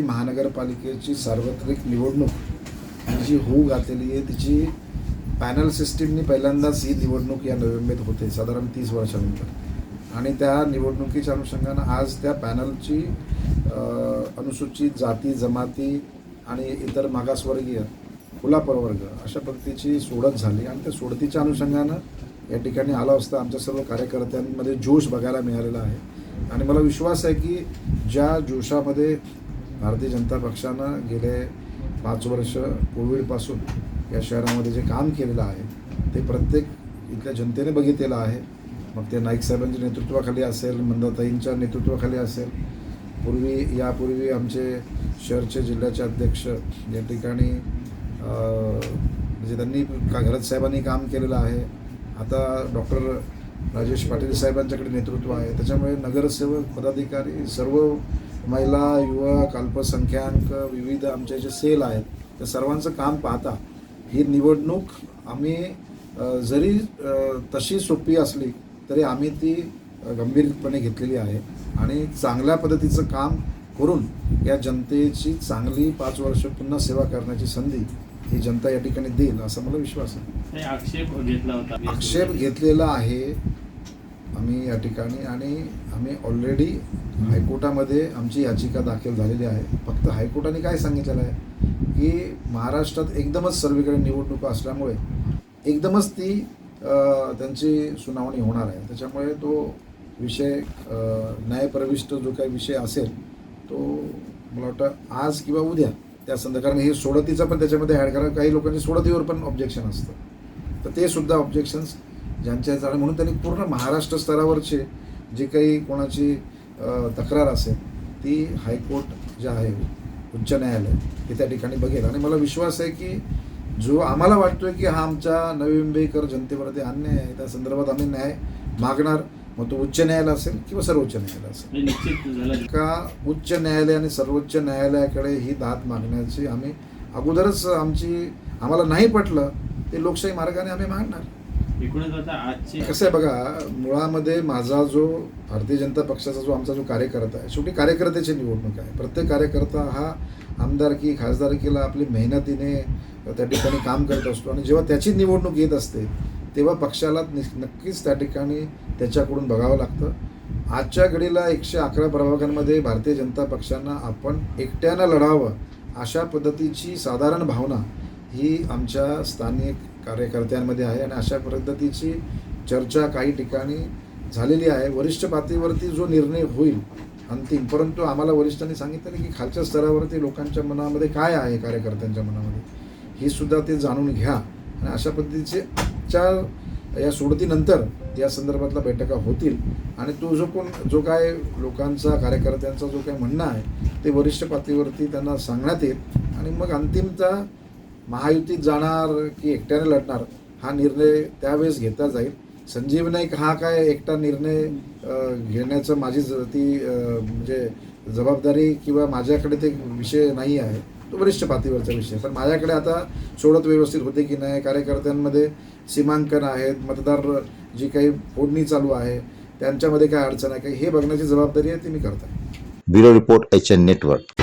महानगरपालिकेची सार्वत्रिक निवडणूक जी होऊ घातलेली आहे तिची पॅनल सिस्टीमनी पहिल्यांदाच ही निवडणूक या नोव्हेंबरमध्ये होते साधारण तीस वर्षानंतर. आणि त्या निवडणुकीच्या अनुषंगानं आज त्या पॅनलची अनुसूचित जाती जमाती आणि इतर मागासवर्गीय खुला प्रवर्ग अशा पद्धतीची सोडत झाली. आणि त्या सोडतीच्या अनुषंगानं या ठिकाणी आला असता आमच्या सर्व कार्यकर्त्यांमध्ये जोश बघायला मिळालेला आहे. आणि मला विश्वास आहे की ज्या जोशामध्ये भारतीय जनता पक्षानं गेले पाच वर्ष कोविडपासून या शहरामध्ये जे काम केलेलं आहे ते प्रत्येक इथल्या जनतेने बघितलेलं आहे. मग ते नाईक साहेबांच्या नेतृत्वाखाली असेल मंदाताईंच्या नेतृत्वाखाली असेल. पूर्वी यापूर्वी आमचे शहरचे जिल्ह्याचे अध्यक्ष या ठिकाणी म्हणजे त्यांनी का घरत साहेबांनी काम केलेलं आहे. आता डॉक्टर राजेश पाटील साहेबांच्याकडे नेतृत्व आहे. त्याच्यामुळे नगरसेवक पदाधिकारी सर्व महिला युवक अल्पसंख्याक विविध आमचे जे सेल आहेत त्या सर्वांचं काम पाहता ही निवडणूक आम्ही जरी तशी सोपी असली तरी आम्ही ती गंभीरपणे घेतलेली आहे. आणि चांगल्या पद्धतीचं काम करून या जनतेची चांगली पाच वर्ष पुन्हा सेवा करण्याची संधी ही जनता या ठिकाणी देईल असा मला विश्वास आहे. हे आक्षेप घेतला होता. आक्षेप घेतलेला आहे आम्ही या ठिकाणी आणि आम्ही ऑलरेडी हायकोर्टामध्ये आमची याचिका दाखल झालेली आहे. फक्त हायकोर्टाने काय सांगितलेलं आहे? की महाराष्ट्रात एकदमच सर्वीकडे निवडणुका असल्यामुळे एकदमच ती अ, त्यांची सुनावणी होणार आहे. त्याच्यामुळे तो विषय न्यायप्रविष्ट जो काही विषय असेल तो मला वाटतं आज किंवा उद्या त्या संदर्भात कारण हे सोडतीचं पण त्याच्यामध्ये ॲड करा. काही लोकांचे सोडतीवर पण ऑब्जेक्शन असतं. तर ते सुद्धा ऑब्जेक्शन्स ज्यांच्या झाले म्हणून त्यांनी पूर्ण महाराष्ट्र स्तरावरचे जे काही कोणाची तक्रार असेल ती हायकोर्ट जे आहे उच्च न्यायालय हे त्या ठिकाणी बघेल. आणि मला विश्वास आहे की जो आम्हाला वाटतोय की हा आमच्या नवी मुंबईकर जनतेवरती अन्याय आहे त्या संदर्भात आम्ही न्याय मागणार. मग तो उच्च न्यायालय असेल किंवा सर्वोच्च न्यायालय असेल? का उच्च न्यायालय आणि सर्वोच्च न्यायालयाकडे ही दाद मागण्याची आम्ही अगोदरच आमची आम्हाला नाही पटलं ते लोकशाही मार्गाने आम्ही मागणार. कसं आहे बघा मुळामध्ये माझा जो भारतीय जनता पक्षाचा जो आमचा जो कार्यकर्ता आहे शेवटी कार्यकर्त्याची निवडणूक आहे. प्रत्येक कार्यकर्ता हा आमदारकी खासदारकीला आपली मेहनतीने त्या ठिकाणी काम करत असतो आणि जेव्हा त्याची निवडणूक येत असते तेव्हा पक्षाला नक्कीच त्या ठिकाणी त्याच्याकडून बघावं लागतं. आजच्या घडीला एकशे अकरा प्रभागांमध्ये भारतीय जनता पक्षांना आपण एकट्यानं लढावं अशा पद्धतीची साधारण भावना ही आमच्या स्थानिक कार्यकर्त्यांमध्ये आहे आणि अशा पद्धतीची चर्चा काही ठिकाणी झालेली आहे. वरिष्ठ पातळीवरती जो निर्णय होईल अंतिम परंतु आम्हाला वरिष्ठांनी सांगितलं की खालच्या स्तरावरती लोकांच्या मनामध्ये काय आहे कार्यकर्त्यांच्या मनामध्ये. हे सुद्धा ते जाणून घ्या आणि अशा पद्धतीचे आजच्या या सोडतीनंतर या संदर्भातल्या बैठका होतील. आणि तो जो कोण जो काय लोकांचा कार्यकर्त्यांचा जो काय म्हणणं आहे ते वरिष्ठ पातळीवरती त्यांना सांगण्यात येईल. आणि मग अंतिमचा महायुतीत जाणार की एकट्याने लढणार हा निर्णय त्यावेळेस घेतला जाईल. संजीव नाईक हा काय एकटा निर्णय घेण्याचं माझी ज- ती म्हणजे जबाबदारी किंवा माझ्याकडे ते विषय नाही आहे. तो वरिष्ठ पातळीवरचा विषय पण माझ्याकडे आता सोडत व्यवस्थित होते की नाही कार्यकर्त्यांमध्ये सीमांकन आहेत मतदार जी काही फोडणी चालू आहे त्यांच्यामध्ये काय अडचण आहे? काही हे बघण्याची जबाबदारी आहे ती मी करतो bureau report H N network.